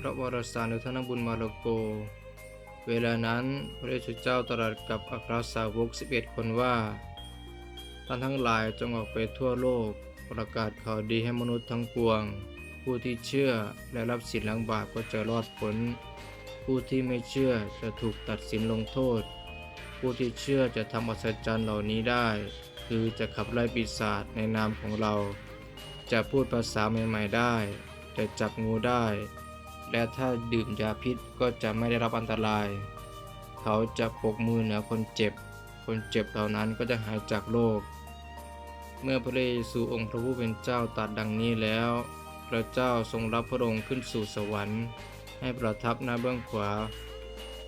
พระวรสารอุทนบุญมาโลโก เวลานั้นพระเยซูเจ้าตรัสกับอัครสาวก 11 คนว่า ท่านทั้งหลายจงออกไปทั่วโลกประกาศข่าวดีให้มนุษย์ทั้งปวง ผู้ที่เชื่อและรับสินล้างบาปก็จะรอดพ้นผู้ที่ไม่เชื่อจะถูกตัดสินลงโทษ ผู้ที่เชื่อจะทำอัศจรรย์เหล่านี้ได้ คือจะขับไล่ปีศาจในนามของเรา จะพูดภาษาใหม่ ๆ ได้ จะจับงูได้ และถ้าดื่มยาพิษก็จะไม่ได้รับอันตราย เขาจะปกมือเหนือคนเจ็บ คนเจ็บเหล่านั้นก็จะหายจากโรค เมื่อพระเยซูองค์พระผู้เป็นเจ้าตรัสดังนี้แล้ว พระเจ้าทรงรับพระองค์ขึ้นสู่สวรรค์ ให้ประทับหน้าเบื้องขวา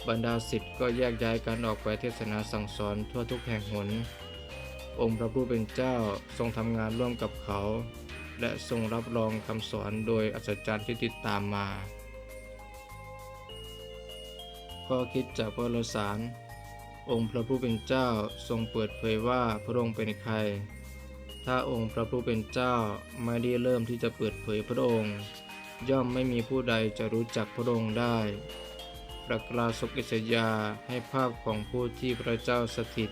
บรรดาศิษย์ก็แยกย้ายกันออกไปเทศนาสั่งสอนทั่วทุกแห่งหน องค์พระผู้เป็นเจ้าทรงทำงานร่วมกับเขาและทรงรับรองคำสอนโดยอัศจรรย์ที่ติดตามมา ข้อคิดจากพระวรสาร องค์พระผู้เป็นเจ้าทรงเปิดเผยว่าพระองค์เป็นใคร ถ้าองค์พระผู้เป็นเจ้าไม่ได้เริ่มที่จะเปิดเผยพระองค์ ย่อมไม่มีผู้ใดจะรู้จักพระองค์ได้ประกาศกอิสยาให้ภาพของผู้ที่พระเจ้าสถิต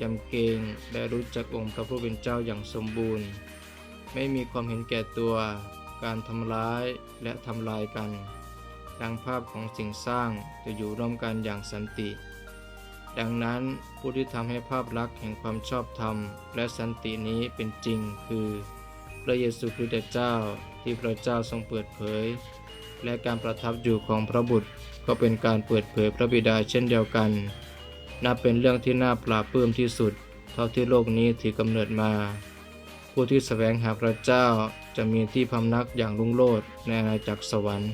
ยำเกรงและรู้จักองค์พระผู้เป็นเจ้าอย่างสมบูรณ์ ไม่มีความเห็นแก่ตัว การทำร้ายและทำลายกัน ดังภาพของสิ่งสร้างจะอยู่ร่วมกันอย่างสันติ ดังนั้นผู้ที่ทำให้ภาพลักษณ์แห่งความชอบธรรม และสันตินี้เป็นจริงคือ พระเยซูคริสต์เจ้าที่พระเจ้าทรงเปิดเผย และการประทับอยู่ของพระบุตรก็เป็นการเปิดเผยพระบิดาเช่นเดียวกัน นับเป็นเรื่องที่น่าปลาบปลื้มที่สุด เท่าที่โลกนี้ถือกำเนิดมา ผู้ที่แสวงหาพระเจ้าจะมีที่พำนักอย่างรุ่งโรจน์ในอาณาจักรสวรรค์